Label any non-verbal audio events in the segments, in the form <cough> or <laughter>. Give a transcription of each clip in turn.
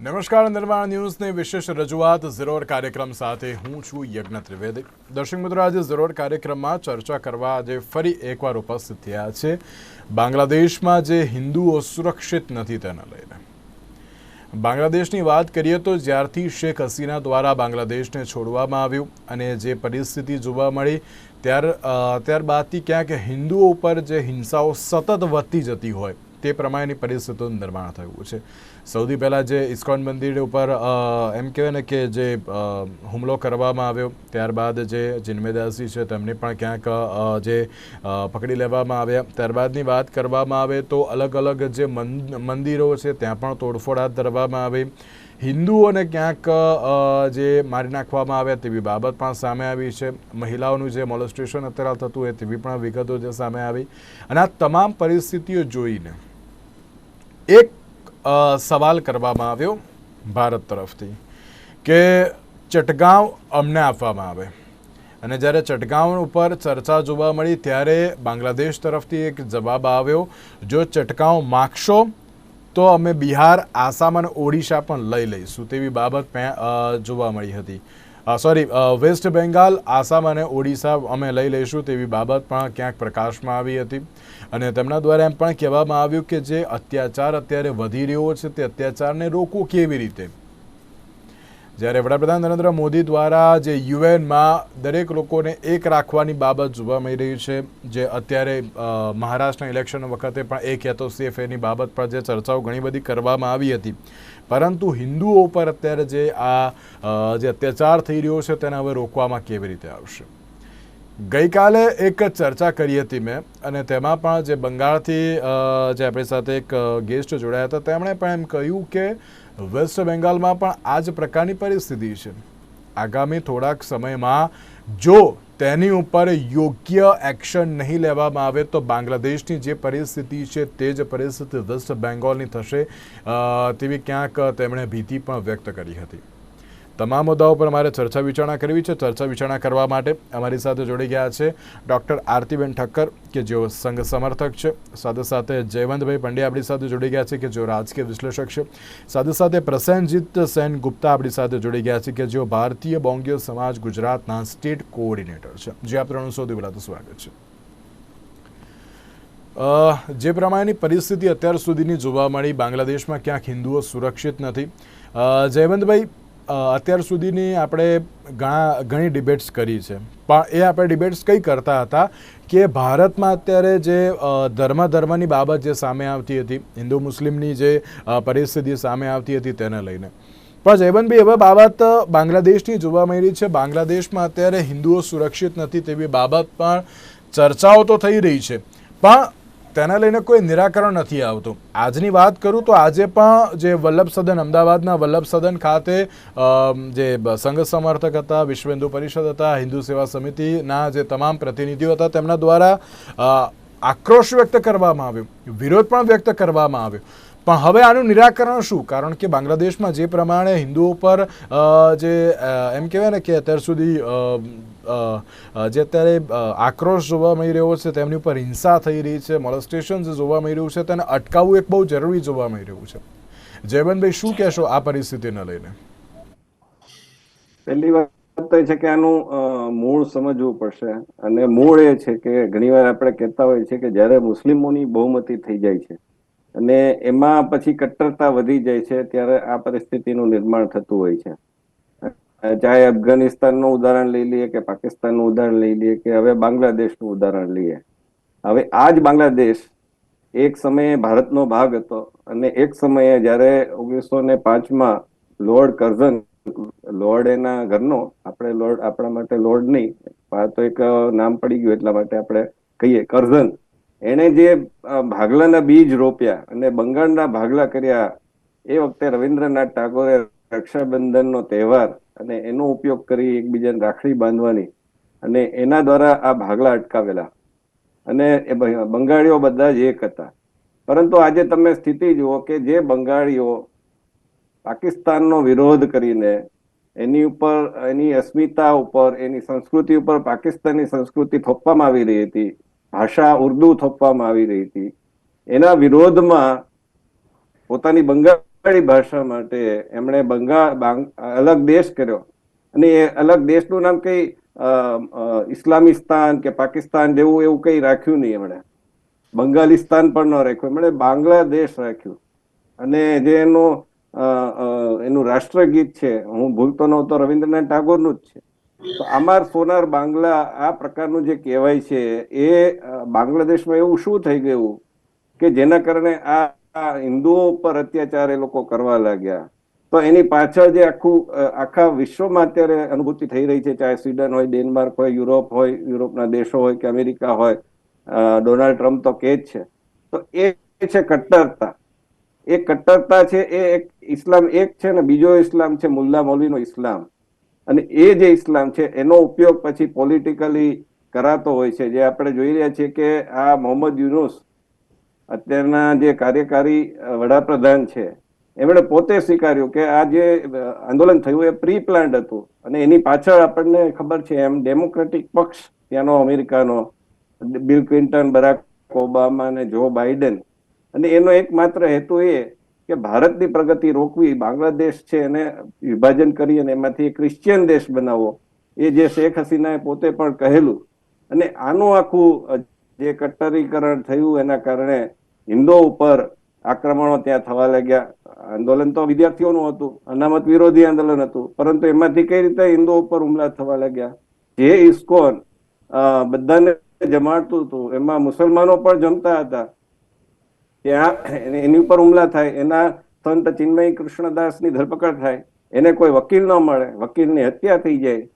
નમસ્કાર નિર્માણ ન્યૂઝની વિશેષ રજૂઆત ઝીરોર કાર્યક્રમ સાથે હું છું યજ્ઞ ત્રિવેદી. દર્શક મિત્રો, આજે ઝીરોર કાર્યક્રમમાં ચર્ચા કરવા આજે ફરી એકવાર ઉપસ્થિત થયા છે. બાંગ્લાદેશમાં જે હિન્દુઓ સુરક્ષિત નથી તેના લઈને. બાંગ્લાદેશની વાત કરીએ તો જ્યારથી શેખ હસીના દ્વારા બાંગ્લાદેશને છોડવામાં આવ્યું અને જે પરિસ્થિતિ જોવા મળી, ત્યાર ત્યારબાદથી ક્યાંક હિન્દુઓ ઉપર જે હિંસાઓ સતત વધતી જતી હોય તે પ્રમાણેની પરિસ્થિતિનું નિર્માણ થયું છે. સૌથી પહેલાં જે ઇસ્કોન મંદિર ઉપર એમ કહેવાય ને કે જે હુમલો કરવામાં આવ્યો, ત્યારબાદ જે જિન્મેદાસી છે તેમને પણ ક્યાંક જે પકડી લેવામાં આવ્યા. ત્યારબાદની વાત કરવામાં આવે તો અલગ અલગ જે મંદિરો છે ત્યાં પણ તોડફોડ હાથ ધરવામાં આવી. હિન્દુઓને ક્યાંક જે મારી નાખવામાં આવ્યા તેવી બાબત પણ સામે આવી છે. મહિલાઓનું જે મોલેસ્ટેશન અત્યારે થતું હોય તેવી પણ વિગતો જે સામે આવી. અને આ તમામ પરિસ્થિતિઓ જોઈને એક સવાલ કરવામાં આવ્યો ભારત તરફથી કે ચટગાંવ અમને આપવામાં આવે. અને જ્યારે ચટગાંવ ઉપર ચર્ચા જોવા મળી ત્યારે બાંગ્લાદેશ તરફથી એક જવાબ આવ્યો, જો ચટગાંવ માગશો, તો અમે બિહાર, આસામ અને ઓડિશા પણ લઈ લઈશું. તેવી બાબત જોવા મળી હતી. સોરી વેસ્ટ બેંગાલ આસામ અને ઓડિશા અમે લઈ લઈશું તેવી બાબત પણ ક્યાંક પ્રકાશમાં આવી હતી. અને તેમના દ્વારા એમ પણ કહેવામાં આવ્યું કે જે અત્યાચાર અત્યારે વધી રહ્યો છે તે અત્યાચારને રોકવું કેવી રીતે? જ્યારે વડાપ્રધાન નરેન્દ્ર મોદી દ્વારા જે યુએનમાં દરેક લોકોને એક રાખવાની બાબત જોવા મળી રહી છે, જે અત્યારે મહારાષ્ટ્રના ઇલેક્શન વખતે પણ એક યા તો સેફ એની બાબત પર જે ચર્ચાઓ ઘણી બધી કરવામાં આવી હતી. પરંતુ હિન્દુઓ ઉપર અત્યારે જે આ જે અત્યાચાર થઈ રહ્યો છે તેને હવે રોકવામાં કેવી રીતે આવશે? ગઈકાલે એક ચર્ચા કરી હતી મેં અને તેમાં પણ જે બંગાળથી જે આપણી સાથે એક ગેસ્ટ જોડાયા હતા, તેમણે પણ એમ કહ્યું કે વેસ્ટ બેંગાલમાં પણ આ જ પ્રકારની પરિસ્થિતિ છે. આગામી થોડાક સમયમાં જો તેની ઉપર યોગ્ય એક્શન નહીં લેવામાં આવે તો બાંગ્લાદેશની જે પરિસ્થિતિ છે તે જ પરિસ્થિતિ વેસ્ટ બેંગોલની થશે તેવી ક્યાંક તેમણે ભીતિ પણ વ્યક્ત કરી હતી. તમામ મુદ્દાઓ પર અમારે ચર્ચા વિચારણા કરવી છે. ચર્ચા વિચારણા કરવા માટે અમારી સાથે જોડી ગયા છે ડૉક્ટર આરતીબેન ઠક્કર, કે જેઓ સંઘ સમર્થક છે. સાથે સાથે જયવંતભાઈ પંડ્યા આપણી સાથે જોડી ગયા છે, કે જેઓ રાજકીય વિશ્લેષક છે. સાથે સાથે પ્રસેનજીત સેન ગુપ્તા આપણી સાથે જોડી ગયા છે, કે જેઓ ભારતીય બોંગ્યો સમાજ ગુજરાતના સ્ટેટ કોઓર્ડિનેટર છે. જે, આપ ત્રણનું સૌથી પહેલાં સ્વાગત છે. જે પ્રમાણેની પરિસ્થિતિ અત્યાર સુધીની જોવા મળી, બાંગ્લાદેશમાં ક્યાંક હિન્દુઓ સુરક્ષિત નથી. જયવંતભાઈ અત્યાર સુધીની આપણે ઘણા ઘણી ડિબેટ્સ કરી છે. પણ એ આપણે ડિબેટ્સ કઈ કરતા હતા કે ભારતમાં અત્યારે જે ધર્મ ધર્મની બાબત જે સામે આવતી હતી હિન્દુ મુસ્લિમની જે પરિસ્થિતિ સામે આવતી હતી તેને લઈને. પણ જયવંતભાઈ હવે બાબત બાંગ્લાદેશની જોવા મળી છે. બાંગ્લાદેશમાં અત્યારે હિન્દુઓ સુરક્ષિત નથી તેવી બાબત પણ ચર્ચાઓ તો થઈ રહી છે. પણ તેના લઈને કોઈ નિરાકરણ નથી આવતું. આજની વાત કરું તો આજે પણ જે વલ્લભ સદન, અમદાવાદના વલ્લભ સદન ખાતે જે સંઘ સમર્થક હતા, વિશ્વ હિન્દુ પરિષદ હતા, હિન્દુ સેવા સમિતિના જે તમામ પ્રતિનિધિઓ હતા, તેમના દ્વારા આક્રોશ વ્યક્ત કરવામાં આવ્યો. વિરોધ પણ વ્યક્ત કરવામાં આવ્યો. પણ હવે આનું નિરાકરણ શું? કારણ કે બાંગ્લાદેશમાં જે પ્રમાણે હિન્દુઓ પર જે એમ કહેવાય ને કે અત્યાર સુધી જે અત્યારે આક્રોશ જોવા મળી રહ્યો છે, તેમની ઉપર હિંસા થઈ રહી છે મોલેસ્ટેશન જોવા મળી રહ્યું છે તેને અટકાવવું એક બહુ જરૂરી જોવા મળી રહ્યું છે. જયવંતભાઈ, શું કહેશો આ પરિસ્થિતિને લઈને? પહેલી વાત તો છે કે આનું મૂળ સમજવું પડશે. અને મૂળ એ છે કે ઘણીવાર આપણે કહેતા હોઈએ છીએ કે જ્યારે મુસ્લિમોની બહુમતી થઈ જાય છે અને એમાં પછી કટ્ટરતા વધી જાય છે, ત્યારે આ પરિસ્થિતિનું નિર્માણ થતું હોય છે. ચાહે અફઘાનિસ્તાનનું ઉદાહરણ લઈ લઈએ કે પાકિસ્તાનનું ઉદાહરણ લઈ લઈએ કે હવે બાંગ્લાદેશનું ઉદાહરણ લઈએ. હવે આ જ બાંગ્લાદેશ એક સમયે ભારતનો ભાગ હતો અને એક સમયે જ્યારે ઓગણીસો ને પાંચમાં લોર્ડ કર્ઝન, લોર્ડ એના ઘરનો, આપણે લોર્ડ, આપણા માટે લોર્ડ નહીં તો એક નામ પડી ગયું એટલા માટે આપણે કહીએ, કર્ઝન. એણે જે ભાગલાના બીજ રોપ્યા અને બંગાળના ભાગલા કર્યા, એ વખતે રવિન્દ્રનાથ ટાગોરે રક્ષાબંધનનો તહેવાર અને એનો ઉપયોગ કરી એકબીજાને રાખડી બાંધવાની અને એના દ્વારા આ ભાગલા અટકાવેલા. અને એ બંગાળીઓ બધા જ એક હતા. પરંતુ આજે તમે સ્થિતિ જુઓ કે જે બંગાળીઓ પાકિસ્તાનનો વિરોધ કરીને એની ઉપર, એની અસ્મિતા ઉપર, એની સંસ્કૃતિ ઉપર પાકિસ્તાની સંસ્કૃતિ થોપવામાં આવી રહી હતી ભાષા ઉર્દુ થોપવામાં આવી રહી હતી. એના વિરોધમાં પોતાની બંગાળી ભાષા માટે એમણે બંગાળ અલગ દેશ કર્યો. અને એ અલગ દેશનું નામ કઈ ઇસ્લામિસ્તાન કે પાકિસ્તાન જેવું એવું કંઈ રાખ્યું નહીં એમણે. બંગાલિસ્તાન પણ ન રાખ્યું. એમણે બાંગ્લાદેશ રાખ્યું. અને જે એનું એનું રાષ્ટ્રગીત છે, હું ભૂલતો નહોતો, રવિન્દ્રનાથ ટાગોરનું જ છે. તો અમાર સોનાર બાંગ્લા આ પ્રકારનું જે કહેવાય છે, એ બાંગ્લાદેશમાં એવું શું થઈ ગયું કે જેના કારણે આ હિન્દુઓ ઉપર અત્યાચાર એ લોકો કરવા લાગ્યા? તો એની પાછળ જે આખું આખા વિશ્વમાં અત્યારે અનુભૂતિ થઈ રહી છે, ચાહે સ્વીડન હોય, ડેનમાર્ક હોય, યુરોપ હોય, યુરોપના દેશો હોય કે અમેરિકા હોય ડોનાલ્ડ ટ્રમ્પ તો કે જ છે. તો એ છે કટ્ટરતા. એ કટ્ટરતા છે, એ એક ઇસ્લામ એક છે ને બીજો ઇસ્લામ છે, મુલ્લા મૌલવીનો ઇસ્લામ. અને એ જે ઇસ્લામ છે, એનો ઉપયોગ પછી પોલિટિકલી કરાતો હોય છે. જે આપણે જોઈ રહ્યા છીએ કે આ મોહમ્મદ યુનુસ અત્યારના જે કાર્યકારી વડાપ્રધાન છે, એમણે પોતે સ્વીકાર્યું કે આ જે આંદોલન થયું એ પ્રી પ્લાન્ડ હતું. અને એની પાછળ આપણને ખબર છે, એમ ડેમોક્રેટિક પક્ષ, ત્યાંનો અમેરિકાનો, બિલ ક્લિન્ટન, બરાક ઓબામા અને જો બાઇડન. અને એનો એકમાત્ર હેતુ એ કે ભારતની પ્રગતિ રોકવી બાંગ્લાદેશ છે એને વિભાજન કરી અને એમાંથી ક્રિશ્ચિયન દેશ બનાવવો, એ જે શેખ હસીનાએ પોતે પણ કહેલું. અને આનું આખું જે કટ્ટરીકરણ થયું એના કારણે હિન્દુઓ ઉપર આક્રમણો ત્યાં થવા લાગ્યા. આંદોલન તો વિદ્યાર્થીઓનું હતું, અનામત વિરોધી આંદોલન હતું, પરંતુ એમાંથી કઈ રીતે હિન્દુઓ ઉપર હુમલા થવા લાગ્યા? જે ઇસ્કોન બધાને જમાડતું હતું, એમાં મુસલમાનો પણ જમતા હતા. ત્યાં આ એની ઉપર હુમલા થાય, એના સંત ચિન્મય કૃષ્ણદાસની ધરપકડ થાય, એને કોઈ વકીલ ન મળે, વકીલની હત્યા થઈ જાય.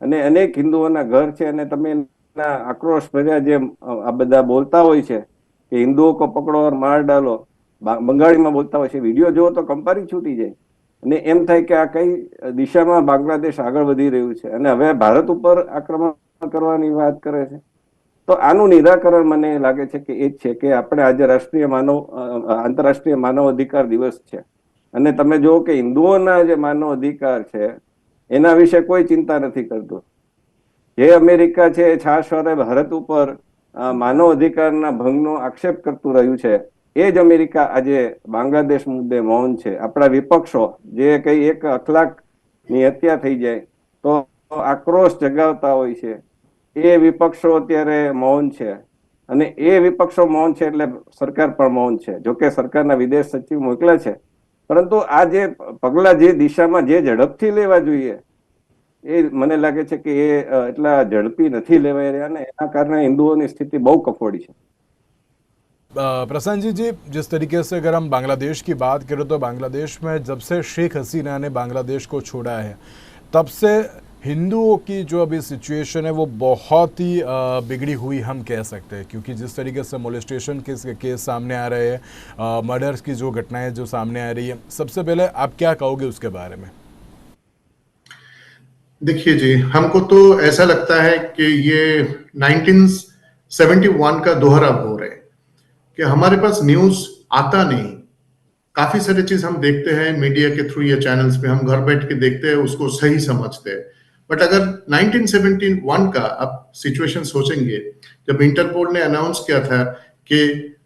અને અનેક હિન્દુઓના ઘર છે અને તમે એના આક્રોશ ભર્યા જેમ આ બધા બોલતા હોય છે કે હિન્દુઓ કો પકડો માર ડાલો. બંગાળીમાં બોલતા હોય છે. વીડિયો જોવો તો કંપારી છૂટી જાય. અને એમ થાય કે આ કઈ દિશામાં બાંગ્લાદેશ આગળ વધી રહ્યું છે. અને હવે ભારત ઉપર આક્રમણ કરવાની વાત કરે છે. તો આનું નિરાકરણ મને લાગે છે કે એ જ છે કે આપણે આજે રાષ્ટ્રીય માનવ આંતરરાષ્ટ્રીય માનવ અધિકાર દિવસ છે. અને તમે જુઓ કે હિન્દુઓના જે માનવ અધિકાર છે, એના વિશે કોઈ ચિંતા નથી કરતું. જે અમેરિકા છે, એ છાશવારે ભારત ઉપર માનવ અધિકારના ભંગનો આક્ષેપ કરતું રહ્યું છે. એ જ અમેરિકા આજે બાંગ્લાદેશ મુદ્દે મૌન છે. આપણા વિપક્ષો, જે કઈ એક અખલાકની હત્યા થઈ જાય, તો આક્રોશ જગાવતા હોય છે. એ વિપક્ષો અત્યારે મૌન છે અને એ વિપક્ષો મૌન છે એટલે સરકાર પણ મૌન છે જોકે સરકારના વિદેશ સચિવ મોકલ્યા છે પરંતુ આ જે પગલા જે દિશામાં જે ઝડપથી લેવા જોઈએ એ મને લાગે છે કે એ અ, એટલા ઝડપી નથી લેવાઈ રહ્યા ને એના કારણે હિન્દુઓની સ્થિતિ બહુ કફોડી છે अ, प्रसन्न जी जी जिस तरीके से अगर हम बांग्लादेश की बात करें तो बांग्लादेश में जब से शेख हसीना ने बांग्लादेश को छोड़ा है तब से हिंदुओं की जो अभी सिचुएशन है, वो बहुत ही बिगड़ी हुई हम कह सकते हैं। क्योंकि जिस तरीके से मोलिस्टेशन के केस सामने आ रहे हैं मर्डर्स की जो घटनाएँ जो सामने आ रही है, सबसे पहले आप क्या कहोगे उसके बारे में? देखिए जी, हमको तो ऐसा लगता है कि ये 1971 का दोहरा भोर है कि हमारे पास न्यूज़ आता नहीं। काफ़ी सारी चीज़ हम देखते हैं, मीडिया के थ्रू या चैनल्स पे हम घर बैठ के देखते हैं, उसको सही समझते हैं। बट अगर 1971 का आप सिचुएशन सोचेंगे, जब इंटरपोल ने अनाउंस किया था कि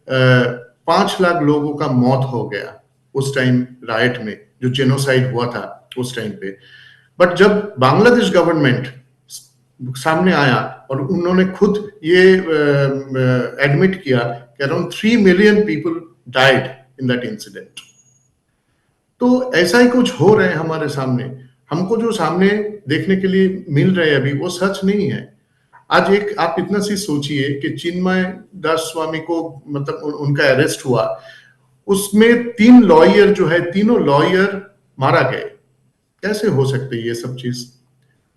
पाँच लाख लोगों का मौत हो गया उस टाइम राइट में, जो जेनोसाइड हुआ था उस टाइम पे। बट जब बांग्लादेश गवर्नमेंट सामने आया और उन्होंने खुद ये एडमिट किया कि around three million people died in that incident तो ऐसा ही कुछ हो रहा है हमारे सामने। हमको जो सामने देखने के लिए मिल रहे हैं अभी वो सच नहीं है। आज एक आप इतना सी सोचिए कि चिन्मय दास स्वामी को मतलब उन, उनका अरेस्ट हुआ। उसमें तीन लॉयर जो है तीनों लॉयर मारा गए। कैसे हो सकते ये सब चीज़?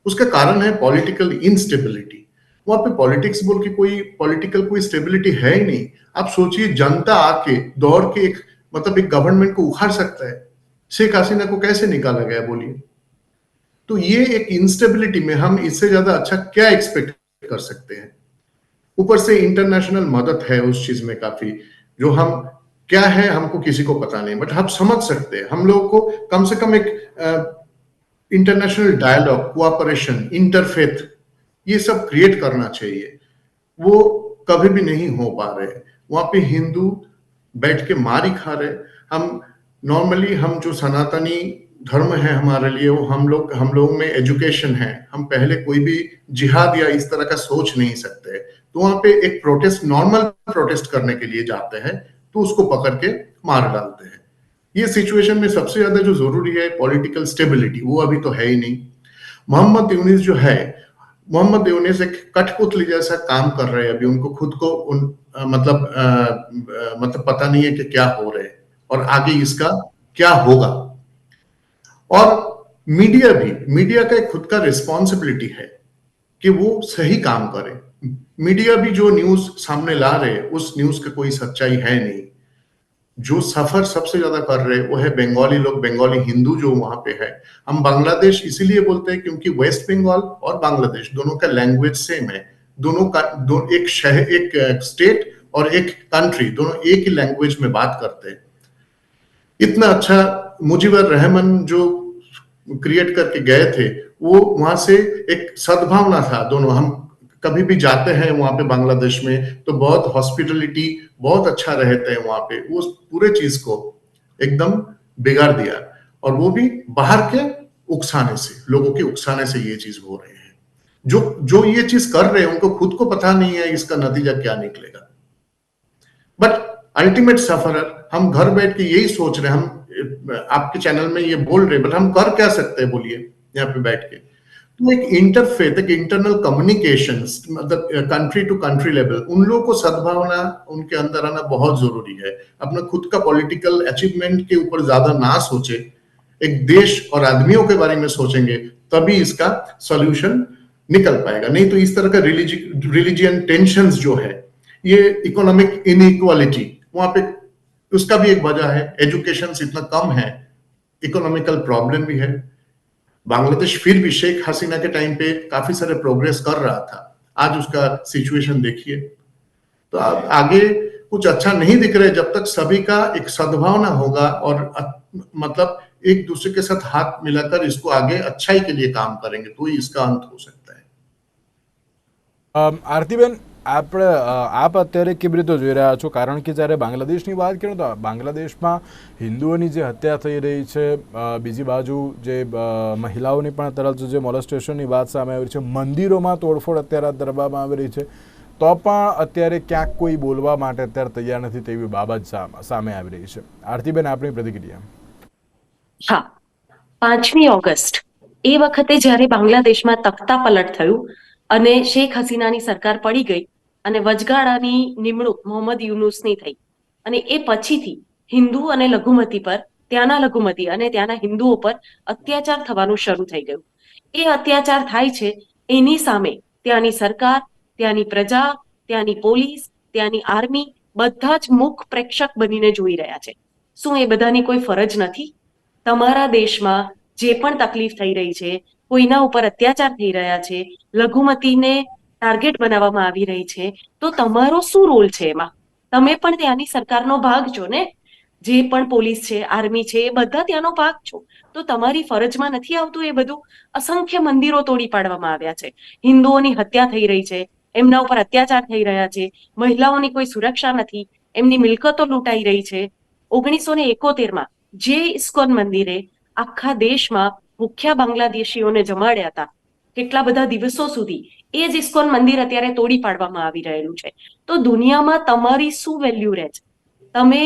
उसका कारण है पॉलिटिकल इनस्टेबिलिटी वहाँ पे पॉलिटिक्स बोल के कोई पॉलिटिकल कोई स्टेबिलिटी है ही नहीं। आप सोचिए जनता आके दौड़ के एक मतलब एक गवर्नमेंट को उखाड़ सकता है। शेख हसीना को कैसे निकाला गया बोलिए? तो ये एक इंस्टेबिलिटी में हम इससे ज़्यादा अच्छा क्या एक्सपेक्ट कर सकते हैं? ऊपर से इंटरनेशनल मदद है उस चीज़ में काफ़ी, जो हम, क्या है हमको किसी को पता नहीं बट हम समझ सकते हैं। हम लोगों को कम से कम एक इंटरनेशनल डायलॉग कोऑपरेशन इंटरफेथ ये सब क्रिएट करना चाहिए। वो कभी भी नहीं हो पा रहे। वहाँ पे हिंदू बैठ के मारी खा रहे। हम नॉर्मली हम जो सनातनी धर्म है हमारे लिए वो हम लोग हम लोगों में एजुकेशन है। हम पहले कोई भी जिहाद या इस तरह का सोच नहीं सकते। तो वहाँ पे एक प्रोटेस्ट नॉर्मल प्रोटेस्ट करने के लिए जाते हैं तो उसको पकड़ के मार डालते हैं। ये सिचुएशन में सबसे ज़्यादा जो ज़रूरी है पॉलिटिकल स्टेबिलिटी वो अभी तो है ही नहीं। मोहम्मद यूनिस जो है मोहम्मद यूनिस एक कठपुतली जैसा काम कर रहे हैं अभी। उनको खुद को उन अ, मतलब अ, मतलब पता नहीं है कि क्या हो रहे और आगे इसका क्या होगा। और मीडिया भी मीडिया का एक खुद का रिस्पॉन्सिबिलिटी है कि वो सही काम करे। मीडिया भी जो न्यूज़ सामने ला रहे, उस न्यूज़ का कोई सच्चाई है नहीं। जो सफ़र सबसे ज़्यादा कर रहे, वो है बंगाली लोग, बंगाली हिंदू जो वहाँ पे है। हम बांग्लादेश इसीलिए बोलते हैं क्योंकि वेस्ट बंगाल और बांग्लादेश दोनों का लैंग्वेज सेम है। दोनों का, दो, एक शहर, एक स्टेट और एक कंट्री दोनों एक ही लैंग्वेज में बात करते हैं। इतना अच्छा मुजीबर रहमान जो क्रिएट करके गए थे, वो वहाँ से एक सद्भावना था दोनों। हम कभी भी जाते हैं वहाँ पे बांग्लादेश में तो बहुत हॉस्पिटलिटी बहुत अच्छा रहते हैं वहाँ पे। उस पूरे चीज़ को एकदम बिगाड़ दिया। और वो भी बाहर के उकसाने से, लोगों के उकसाने से ये चीज़ हो रहे हैं। जो जो ये चीज़ कर रहे हैं, उनको खुद को पता नहीं है इसका नतीजा क्या निकलेगा। बट अल्टीमेट सफ़र हम घर बैठ के यही सोच रहे हैं, हम आपके चैनल में ये बोल रहे हैं हम कर क्या सकते हैं? बोलिए, यहाँ पे बैठ के। तो एक इंटरफेथ एक इंटरनल कम्युनिकेशन मतलब कंट्री टू कंट्री लेवल उन लोगों को सद्भावना उनके अंदर आना बहुत ज़रूरी है। अपना खुद का पॉलिटिकल अचीवमेंट के ऊपर ज़्यादा ना सोचे। एक देश और आदमियों के बारे में सोचेंगे, तभी इसका सॉल्यूशन निकल पाएगा। नहीं तो इस तरह का रिलीजियन टेंशन जो है, ये इकोनॉमिक इनइक्वालिटी वहाँ पे उसका भी एक वजह है एजुकेशन इतना कम है इकोनॉमिकल प्रॉब्लम भी है। बांग्लादेश फिर भी शेख हसीना के टाइम पे काफ़ी सारे प्रोग्रेस कर रहा था। आज उसका सिचुएशन देखिए। तो आप आगे कुछ अच्छा नहीं दिख रहा है, जब तक सभी का एक सद्भावना होगा और मतलब एक दूसरे के साथ हाथ मिलाकर इसको आगे अच्छाई के लिए काम करेंगे तो इसका अंत हो सकता है। आरती बेन આપણે આપ અત્યારે કેવી રીતે જોઈ રહ્યા છો? કારણ કે જ્યારે બાંગ્લાદેશની વાત કરીએ તો બાંગ્લાદેશમાં હિન્દુઓની જે હત્યા થઈ રહી છે બીજી બાજુ જે મહિલાઓની પણ તરત જે મોલેસ્ટેશનની વાત સામે આવી છે, મંદિરોમાં તોડફોડ અત્યારે હાથ આવી રહી છે. તો પણ અત્યારે ક્યાંક કોઈ બોલવા માટે અત્યારે તૈયાર નથી તેવી બાબત સામે આવી રહી છે. આરતીબેન આપણી પ્રતિક્રિયા. હા. પાંચમી ઓગસ્ટ. એ વખતે જ્યારે બાંગ્લાદેશમાં તખ્તા પલટ થયું અને શેખ હસીનાની સરકાર પડી ગઈ અને વચગાળાની નિમણૂક મોહમ્મદ યુનુસની થઈ. અને એ પછીથી હિન્દુ અને લઘુમતી પર, ત્યાંના લઘુમતી અને ત્યાંના હિન્દુઓ પર અત્યાચાર થવાનું શરૂ થઈ ગયું. એ અત્યાચાર થાય છે એની સામે ત્યાંની સરકાર, ત્યાંની પ્રજા, ત્યાંની પોલીસ, ત્યાંની આર્મી બધા જ મુખ પ્રેક્ષક બનીને જોઈ રહ્યા છે. શું એ બધાની કોઈ ફરજ નથી? તમારા દેશમાં જે પણ તકલીફ થઈ રહી છે, કોઈના ઉપર અત્યાચાર થઈ રહ્યા છે, લઘુમતીને ટાર્ગેટ બનાવવામાં આવી રહી છે. તો તમારો શું રોલ છે એમાં? તમે પણ ત્યાંની સરકારનો ભાગ છો ને? જે પણ પોલીસ છે આર્મી છે, એ બધા ત્યાંનો ભાગ છો. તો તમારી ફરજમાં નથી આવતું એ બધું? અસંખ્ય મંદિરો તોડી પાડવામાં આવ્યા છે. હિન્દુઓની હત્યા થઈ રહી છે. એમના ઉપર અત્યાચાર થઈ રહ્યા છે. મહિલાઓની કોઈ સુરક્ષા નથી. એમની મિલકતો લૂંટાઈ રહી છે. ઓગણીસો ને એકોતેરમાં જે ઇસ્કોન મંદિરે આખા દેશમાં ભૂખ્યા બાંગ્લાદેશીઓને જમાડ્યા હતા. કેટલા બધા દિવસો સુધી? એ જ ઇસ્કોન મંદિર અત્યારે તોડી પાડવામાં આવી રહેલું છે. તો દુનિયામાં તમારી શું વેલ્યુ રહે છે? તમે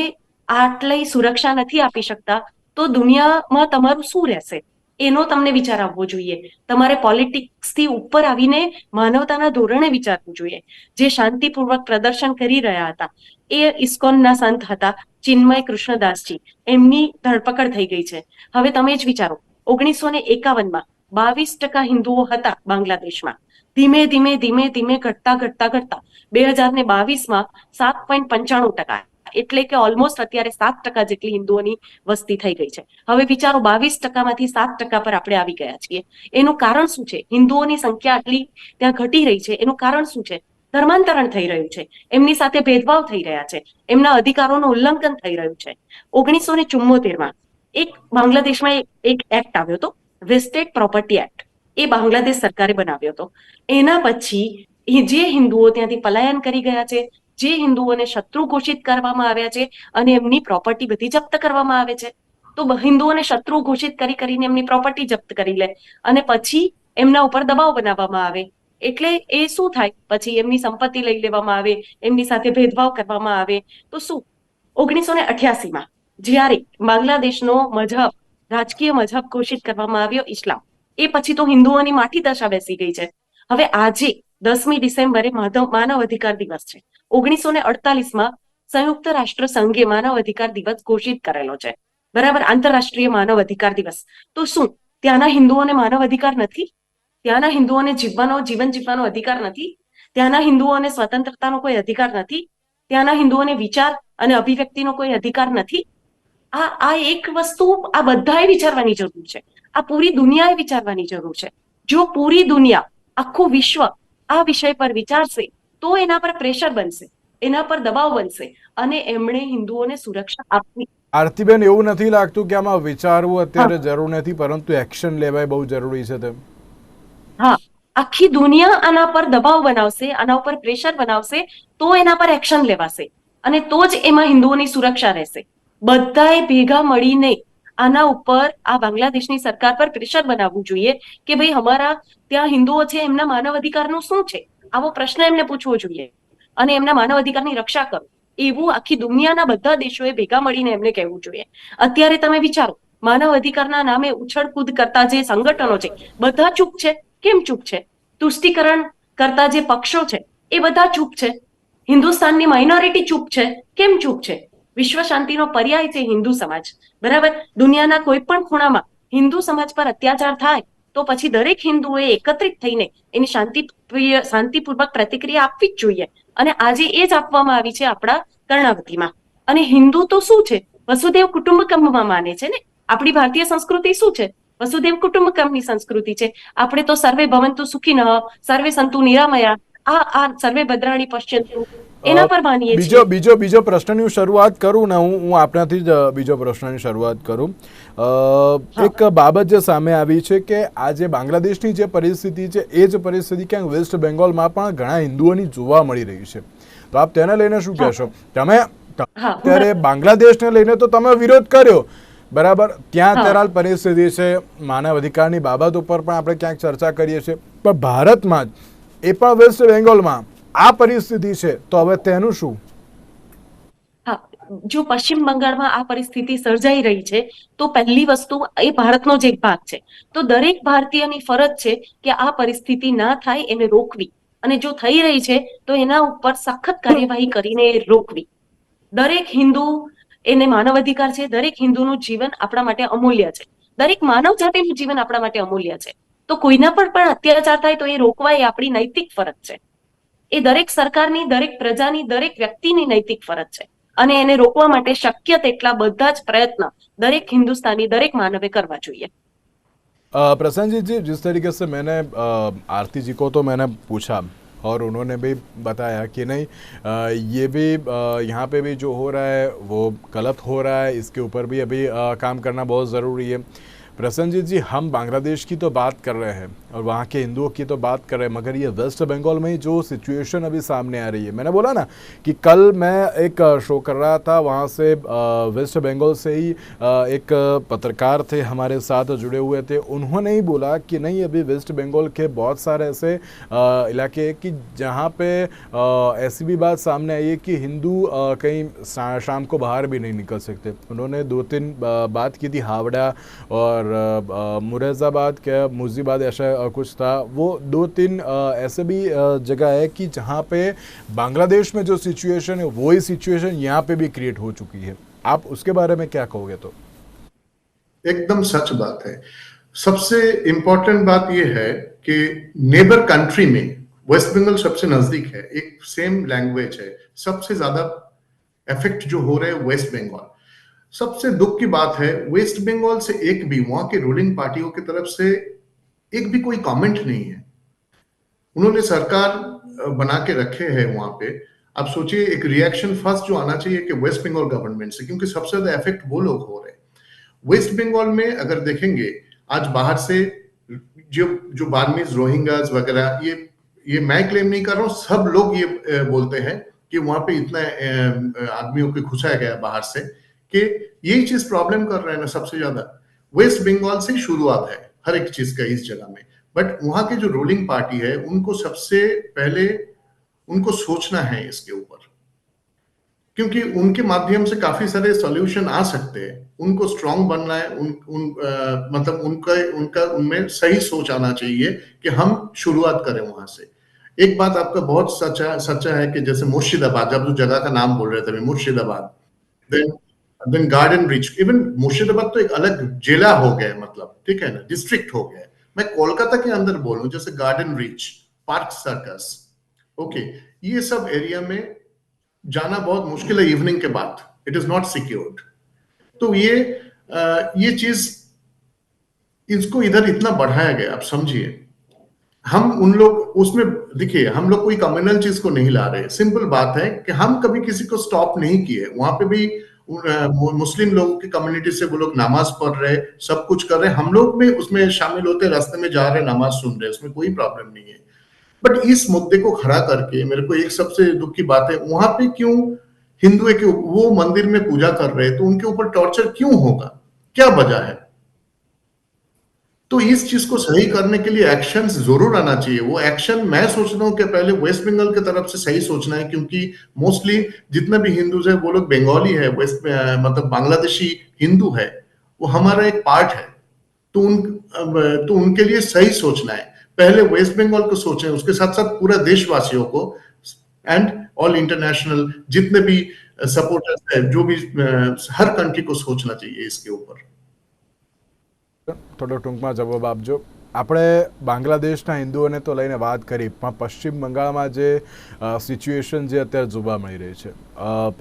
આટલી સુરક્ષા નથી આપી શકતા, તો દુનિયામાં તમારું શું રહેશે? એનો તમને વિચાર આવવો જોઈએ. તમારે પોલિટિક્સથી ઉપર આવીને માનવતાના ધોરણે વિચારવું જોઈએ. જે શાંતિપૂર્વક પ્રદર્શન કરી રહ્યા હતા, એ ઇસ્કોનના સંત હતા ચિન્મય કૃષ્ણદાસજી. એમની ધરપકડ થઈ ગઈ છે. હવે તમે જ વિચારો, ઓગણીસો ને એકાવનમાં બાવીસ ટકા હિન્દુઓ હતા બાંગ્લાદેશમાં. ધીમે ધીમે ધીમે ધીમે ઘટતા ઘટતા ઘટતા. બે હજાર ને બાવીસમાં સાત પોઈન્ટ પંચાણું ટકા. એટલે કે ઓલમોસ્ટ અત્યારે સાત ટકા જેટલી હિન્દુઓની વસ્તી થઈ ગઈ છે. હવે વિચારો બાવીસ ટકામાંથી સાત ટકા પર આપણે આવી ગયા છીએ. એનું કારણ શું છે? હિન્દુઓની સંખ્યા આટલી ત્યાં ઘટી રહી છે. એનું કારણ શું છે? ધર્માંતરણ થઈ રહ્યું છે. એમની સાથે ભેદભાવ થઈ રહ્યા છે. એમના અધિકારોનું ઉલ્લંઘન થઈ રહ્યું છે. ઓગણીસો ને ચુમ્મોતેરમાં એક બાંગ્લાદેશમાં એક એક્ટ આવ્યો હતો. વેસ્ટેડ પ્રોપર્ટી એક્ટ એ બાંગ્લાદેશ સરકારે બનાવ્યો હતો. એના પછી જે હિન્દુઓ ત્યાંથી પલાયન કરી ગયા છે, જે હિન્દુઓને શત્રુ ઘોષિત કરવામાં આવ્યા છે અને એમની પ્રોપર્ટી બધી જપ્ત કરવામાં આવે છે. તો હિન્દુઓને શત્રુ ઘોષિત કરી કરીને એમની પ્રોપર્ટી જપ્ત કરી લે અને પછી એમના ઉપર દબાવ બનાવવામાં આવે. એટલે એ શું થાય? પછી એમની સંપત્તિ લઈ લેવામાં આવે, એમની સાથે ભેદભાવ કરવામાં આવે. તો શું? ઓગણીસો ને અઠ્યાસીમાં જ્યારે બાંગ્લાદેશનો મઝહબ રાજકીય મજહબ ઘોષિત કરવામાં આવ્યો ઇસ્લામ. એ પછી તો હિન્દુઓની માઠી દશા બેસી ગઈ છે. હવે આજે, દસમી ડિસેમ્બરે માનવ અધિકાર દિવસ છે. ઓગણીસો ને અડતાલીસમાં સંયુક્ત રાષ્ટ્ર સંઘે માનવ અધિકાર દિવસ ઘોષિત કરેલો છે. બરાબર, આંતરરાષ્ટ્રીય માનવ અધિકાર દિવસ. તો શું, ત્યાંના હિન્દુઓને માનવ અધિકાર નથી? ત્યાંના હિન્દુઓને જીવવાનો, જીવન જીવવાનો અધિકાર નથી? ત્યાંના હિન્દુઓને સ્વતંત્રતાનો કોઈ અધિકાર નથી? ત્યાંના હિન્દુઓને વિચાર અને અભિવ્યક્તિનો કોઈ અધિકાર નથી? આ આ એક વસ્તુ આ બધાએ વિચારવાની જરૂર છે. આ પૂરી દુનિયાએ વિચારવાની જરૂર છે. જો પૂરી દુનિયા આખું વિશ્વ આ વિષય પર વિચારશે તો એના પર પ્રેશર બનશે એના પર દબાવ બનશે અને એમણે હિન્દુઓને સુરક્ષા આપવી. આરતીબેન એવું નથી લાગતું કે આમાં વિચારવું અત્યારે જરૂર નથી પરંતુ એક્શન લેવાય બહુ જરૂરી છે તેમ. હા. આખી દુનિયા આના પર દબાવ બનાવશે આના ઉપર પ્રેશર બનાવશે તો એના પર એક્શન લેવાશે. અને તો જ એમાં હિન્દુઓની સુરક્ષા રહેશે. બધાએ ભેગા મળીને આના ઉપર આ બાંગ્લાદેશની સરકાર પર પ્રેશર બનાવવું જોઈએ કે ભાઈ અમારા ત્યાં હિન્દુઓ છે, એમના માનવ અધિકારનું શું છે? આવો પ્રશ્ન એમને પૂછવો જોઈએ અને એમના માનવ અધિકારની રક્ષા કરો. એવું આખી દુનિયાના બધા દેશોએ ભેગા મળીને એમને કહેવું જોઈએ. અત્યારે તમે વિચારો, માનવ અધિકારના નામે ઉછળકૂદ કરતા જે સંગઠનો છે, બધા ચૂપ છે? કેમ ચૂપ છે? તુષ્ટિકરણ કરતા જે પક્ષો છે, એ બધા ચૂપ છે? હિન્દુસ્તાનની માઇનોરિટી ચૂપ છે? કેમ ચૂપ છે? વિશ્વ શાંતિનો પર્યાય છે હિન્દુ સમાજ. બરાબર? દુનિયાના કોઈ પણ ખૂણામાં હિન્દુ સમાજ પર અત્યાચાર થાય, તો પછી દરેક હિન્દુએ એકત્રિત થઈને એની શાંતિ શાંતિપૂર્વક પ્રતિક્રિયા આપવી જ જોઈએ. અને આજે એ જ આપવામાં આવી છે આપણા કર્ણાવતીમાં. અને હિન્દુ તો શું છે? વસુદેવ કુટુંબકમમાં માને છે ને? આપણી ભારતીય સંસ્કૃતિ શું છે? વસુદેવ કુટુંબકમની સંસ્કૃતિ છે. આપણે તો સર્વે ભવંતુ સુખી સર્વે સંતુ નિરામયા. આ આ સર્વે ભદ્રાણી પશ્ચંતુ એના પર માનીએ બીજો બીજો બીજો પ્રશ્નની હું શરૂઆત કરું ને હું હું આપણાથી જ બીજો પ્રશ્નની શરૂઆત કરું. એક બાબત જે સામે આવી છે કે આ જે બાંગ્લાદેશની જે પરિસ્થિતિ છે એ જ પરિસ્થિતિ ક્યાંક વેસ્ટ બેંગોલમાં પણ ઘણા હિન્દુઓની જોવા મળી રહી છે. તો આપ તેને લઈને શું કહેશો? તમે ત્યારે બાંગ્લાદેશને લઈને તો તમે વિરોધ કર્યો. બરાબર? ત્યાં. અત્યારે પરિસ્થિતિ છે માનવ અધિકારની બાબત ઉપર પણ આપણે ક્યાંક ચર્ચા કરીએ છીએ. પણ ભારતમાં જ એ પણ વેસ્ટ બેંગોલમાં આ પરિસ્થિતિ છે, તો હવે તેનું શું? જો પશ્ચિમ બંગાળમાં આ પરિસ્થિતિ સર્જાઈ રહી છે, તો પહેલી વસ્તુ એ ભારતનો જ એક ભાગ છે. તો દરેક ભારતીયની ફરજ છે કે આ પરિસ્થિતિ ના થાય એને રોકવી. અને જો થઈ રહી છે, તો એના ઉપર સખત કાર્યવાહી કરીને રોકવી. દરેક હિન્દુ એને માનવ અધિકાર છે, દરેક હિન્દુનું જીવન આપણા માટે અમૂલ્ય છે. દરેક માનવ જાતિનું જીવન આપણા માટે અમૂલ્ય છે. તો કોઈના પર પણ અત્યાચાર થાય તો એ રોકવા એ આપણી નૈતિક ફરજ છે. એ દરેક સરકારની દરેક પ્રજાની દરેક વ્યક્તિની નૈતિક ફરજ છે અને એને રોકવા માટે શક્ય તેટલા બધા જ પ્રયત્ન દરેક હિન્દુસ્તાની દરેક માનવે કરવા જોઈએ अ, प्रसन्नजीत जी जिस तरीके से मैंने अ, आरती जी को तो मैंने पूछा और उन्होंने भी बताया कि नहीं अ, ये भी अ, यहाँ पे भी जो हो रहा है वो गलत हो रहा है इसके ऊपर भी अभी अ, काम करना बहुत ज़रूरी है प्रसन्नजीत जी हम बांग्लादेश की तो बात कर रहे हैं और वहाँ के हिंदुओं की तो बात कर रहे हैं मगर ये वेस्ट बंगाल में जो सिचुएशन अभी सामने आ रही है। मैंने बोला ना कि कल मैं एक शो कर रहा था वहाँ से वेस्ट बंगाल से ही एक पत्रकार थे हमारे साथ जुड़े हुए थे। उन्होंने ही बोला कि नहीं अभी वेस्ट बंगाल के बहुत सारे ऐसे इलाके कि जहाँ पे अ, ऐसी भी बात सामने आई है कि हिंदू कहीं शाम को बाहर भी नहीं निकल सकते। उन्होंने दो तीन बात की थी हावड़ा और अ, मुरादाबाद क्या मुर्जीबाद ऐसा कुछ था। वो दो तीन ऐसे भी जगह है कि जहाँ पे बांग्लादेश में जो सिचुएशन है वही सिचुएशन यहाँ पे भी क्रिएट हो चुकी है। आप उसके बारे में क्या कहोगे तो? एकदम सच बात है। सबसे इंपॉर्टेंट बात यह है कि नेबर कंट्री में वेस्ट बंगाल सबसे नज़दीक है एक सेम लैंग्वेज है। सबसे ज़्यादा इफ़ेक्ट जो हो रहे हैं वेस्ट बंगाल सबसे दुख की बात है, वेस्ट बंगाल से एक भी, वहाँ के रूलिंग पार्टियों की तरफ़ से एक भी कोई कमेंट नहीं है। उन्होंने सरकार बना के रखे है वहाँ पे। आप सोचिए, एक रिएक्शन फ़र्स्ट जो आना चाहिए कि वेस्ट बंगाल गवर्नमेंट से, क्योंकि सबसे ज़्यादा इफ़ेक्ट वो लोग हो रहे हैं। वेस्ट बंगाल में अगर देखेंगे, आज बाहर से जो जो बार्मीज रोहिंग्याज वगैरह, ये ये मैं क्लेम नहीं कर रहा हूँ, सब लोग ये बोलते हैं कि वहाँ पे इतना आदमियों को घुसाया गया बाहर से। कि यही चीज़ प्रॉब्लम कर रहे हैं ना सबसे ज़्यादा। वेस्ट बंगाल से शुरुआत है हर एक चीज़ का इस जगह में। बट वहाँ के जो रूलिंग पार्टी है उनको सबसे पहले उनको सोचना है इसके ऊपर। क्योंकि उनके माध्यम से काफ़ी सारे सॉल्यूशन आ सकते हैं। उनको स्ट्रांग बनना है उन उन अ, मतलब उनका उनका उनमें सही सोच आना चाहिए कि हम शुरुआत करें वहाँ से। एक बात आपका बहुत सच्चा सच्चा है कि जैसे मुर्शिदाबाद जब जो जगह का नाम बोल रहे थे Murshidabad then then Garden Reach even Murshidabad तो एक अलग जिला हो गया है, मतलब ठीक है ना? डिस्ट्रिक्ट हो गया मैं कोलकाता के अंदर बोलूँ जैसे गार्डन रिच पार्क सर्कस ओके ये सब एरिया में जाना बहुत मुश्किल है इवनिंग के बाद। इट इज़ नॉट सिक्योर्ड तो ये ये चीज़ इसको इधर इतना बढ़ाया गया आप समझिए। हम उन लोग उसमें देखिए हम लोग कोई कम्युनल चीज़ को नहीं ला रहे। सिंपल बात है कि हम कभी किसी को स्टॉप नहीं किए। वहाँ पे भी मुस्लिम लोगों की कम्युनिटी से वो लोग नमाज़ पढ़ रहे, सब कुछ कर रहे। हम लोग भी उसमें शामिल होते, रास्ते में जा रहे, नमाज़ सुन रहे, उसमें कोई प्रॉब्लम नहीं है। बट इस मुद्दे को खड़ा करके, मेरे को एक सबसे दुख की बात है, वहाँ पे क्यों हिंदुओं के, वो मंदिर में पूजा कर रहे तो उनके ऊपर टॉर्चर क्यों होगा? क्या वजह है? तो इस चीज़ को सही करने के लिए एक्शन ज़रूर आना चाहिए। वो एक्शन मैं सोचता हूँ कि पहले वेस्ट बंगाल की तरफ़ से सही सोचना है, क्योंकि मोस्टली जितने भी हिंदूज है, वो लोग बंगाली है वेस्ट मतलब बांग्लादेशी हिंदू है, वो हमारा एक पार्ट है। तो उन तो उनके लिए सही सोचना है। पहले वेस्ट बंगाल को सोचें, उसके साथ साथ पूरा देशवासियों को एंड ऑल इंटरनेशनल जितने भी सपोर्टर्स है, जो भी हर कंट्री को सोचना चाहिए इसके ऊपर। થોડો ટૂંકમાં જવાબ આપજો. આપણે બાંગ્લાદેશના હિન્દુઓને તો લઈને વાત કરી, પણ પશ્ચિમ બંગાળમાં જે સિચ્યુએશન જે અત્યારે જોવા મળી રહી છે.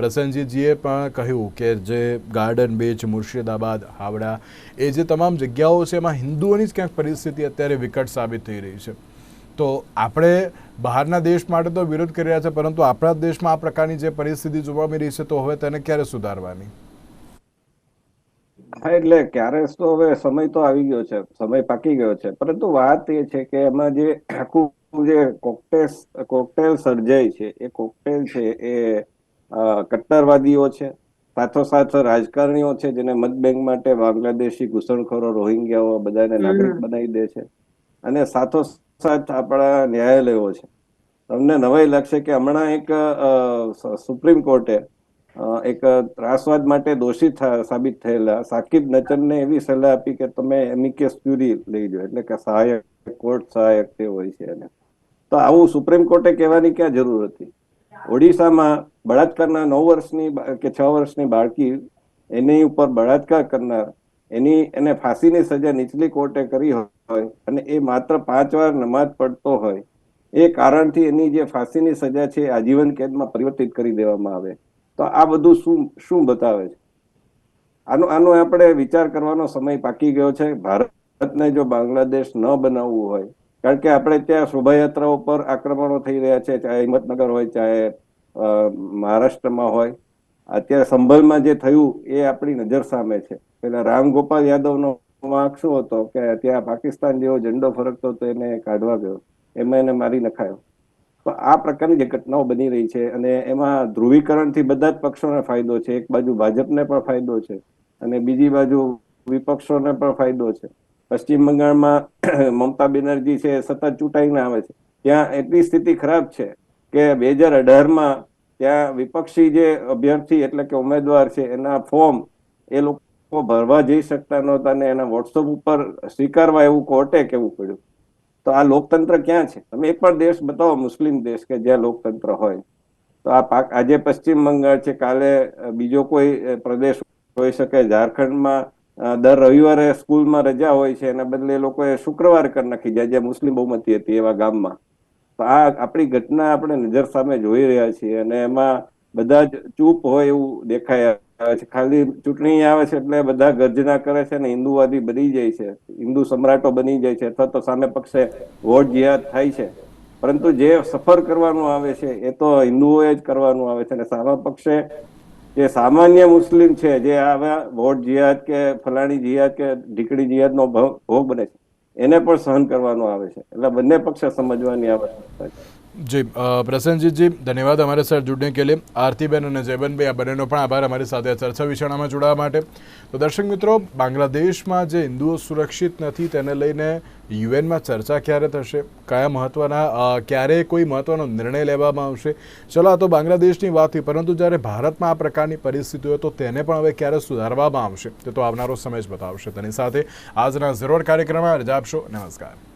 પ્રસન્નજીજીએ પણ કહ્યું કે જે ગાર્ડન બીચ, મુર્શિદાબાદ, હાવડા, એ જે તમામ જગ્યાઓ છે, એમાં હિન્દુઓની જ ક્યાંક પરિસ્થિતિ અત્યારે વિકટ સાબિત થઈ રહી છે. તો આપણે બહારના દેશ માટે તો વિરોધ કરી રહ્યા છે, પરંતુ આપણા દેશમાં આ પ્રકારની જે પરિસ્થિતિ જોવા મળી રહી છે, તો હવે તેને ક્યારે સુધારવાની? હા એટલે ક્યારે તો હવે સમય તો આવી ગયો છે સમય પાકી ગયો છે. પરંતુ વાત એ છે કે એમાં જે આખું જે કોકટેલ કોકટેલ સર્જાય છે એ કોકટેલ છે એ કટ્ટરવાદીઓ છે સાથોસાથ રાજકારણીઓ છે જેને મતબેંક માટે બાંગ્લાદેશી ઘૂસણખોરો રોહિંગ્યાઓ બધાને નાગરિક બનાવી દે છે. અને સાથોસાથ આપણા ન્યાયાલયો છે. તમને નવાઈ લાગશે કે હમણાં એક સુપ્રીમ કોર્ટે એક ત્રાસવાદ માટે દોષિત સાબિત થયેલા સાકિબ નચનને એવી સલાહ આપી કે તમે એમિકેસ ક્યુરી લઈ જાઓ, એટલે કે સહાયક, કોર્ટ સહાયક તે હોય છે એને. તો આવું સુપ્રીમ કોર્ટે કહેવાની ક્યાં જરૂર હતી? ઓડિશામાં બળાત્કારના નવ વર્ષની કે છ વર્ષની બાળકી એની ઉપર બળાત્કાર કરનાર, એની, એને ફાંસીની સજા નીચલી કોર્ટે કરી હોય અને એ માત્ર પાંચ વાર નમાજ પડતો હોય, એ કારણથી એની જે ફાંસીની સજા છે આજીવન કેદમાં પરિવર્તિત કરી દેવામાં આવે. તો આ બધું શું શું બતાવે છે? આનો આનો આપણે વિચાર કરવાનો સમય પાકી ગયો છે. ભારતને જો બાંગ્લાદેશ ન બનાવવું હોય, કારણ કે આપણે ત્યાં શોભાયાત્રાઓ પર આક્રમણો થઈ રહ્યા છે, ચાહે હિંમતનગર હોય, ચાહે મહારાષ્ટ્રમાં હોય. અત્યારે સંભલમાં જે થયું એ આપણી નજર સામે છે. પેલા રામ ગોપાલ યાદવનો વાંક શું હતો કે ત્યાં પાકિસ્તાન જેવો ઝંડો ફરકતો હતો એને કાઢવા ગયો. એમાં એને મારી નખાયો. તો આ પ્રકારની જે ઘટનાઓ બની રહી છે અને એમાં ધ્રુવીકરણથી બધા જ પક્ષોને ફાયદો છે. એક બાજુ ભાજપને પણ ફાયદો છે અને બીજી બાજુ વિપક્ષોને પણ ફાયદો છે. પશ્ચિમ બંગાળમાં <clears throat> મમતા બેનર્જી છે, સતત ચૂંટાઈને આવે છે. ત્યાં એટલી સ્થિતિ ખરાબ છે કે બે હજાર અઢારમાં ત્યાં વિપક્ષી જે અભ્યર્થી એટલે કે ઉમેદવાર છે, એના ફોર્મ એ લોકો ભરવા જઈ શકતા નહોતા ને એના વોટ્સઅપ ઉપર સ્વીકારવા એવું કોર્ટે કેવું પડ્યું? તો આ લોકતંત્ર ક્યાં છે? તમે એક પણ દેશ બતાવો, મુસ્લિમ દેશ કે જ્યાં લોકતંત્ર હોય. તો આ પાક, આજે પશ્ચિમ બંગાળ છે, કાલે બીજો કોઈ પ્રદેશ હોઈ શકે. ઝારખંડમાં દર રવિવારે સ્કૂલમાં રજા હોય છે, એના બદલે લોકોએ શુક્રવાર કરી નાખી જ્યાં જ્યાં મુસ્લિમ બહુમતી હતી એવા ગામમાં. તો આ આપણી ઘટના આપણે નજર સામે જોઈ રહ્યા છીએ અને એમાં બધા જ ચૂપ હોય એવું દેખાય આવે છે. ખાલી ચૂંટણી આવે છે એટલે બધા ગર્જના કરે છે અને હિન્દુવાદી બની જાય છે. હિન્દુ સમ્રાટો બની જાય છે અથવા તો સામે પક્ષે વોટ જિહાદ થાય છે. પરંતુ જે સફર કરવાનું આવે છે એ તો હિન્દુઓએ જ કરવાનું આવે છે અને સામા પક્ષે જે સામાન્ય મુસ્લિમ છે જે આવા વોટ જિહાદ કે ફલાણી જિહાદ કે ઢીકડી જિહાદનો નો ભોગ બને છે. એને પણ સહન કરવાનો આવે છે. એટલે બંને પક્ષે સમજવાની આવશ્યકતા છે. જી પ્રસન્નજીતજી, ધન્યવાદ અમારે સાથ જોડને કે લે. આરતીબેન અને જયબનભાઈ, આ બંનેનો પણ આભાર અમારી સાથે ચર્ચા વિષયમાં જોડાવા માટે. તો દર્શક મિત્રો, બાંગ્લાદેશમાં જે હિન્દુઓ સુરક્ષિત નથી તેને લઈને યુએનમાં ચર્ચા ક્યારે થશે? કયા મહત્ત્વના ક્યારે કોઈ મહત્ત્વનો નિર્ણય લેવામાં આવશે? ચલો, આ તો બાંગ્લાદેશની વાત થઈ, પરંતુ જ્યારે ભારતમાં આ પ્રકારની પરિસ્થિતિ હોય તો તેને પણ હવે ક્યારે સુધારવામાં આવશે? તે તો આવનારો સમય જ બતાવશે. તેની સાથે આજના ઝરોડ કાર્યક્રમમાં રજા આપશો નમસ્કાર.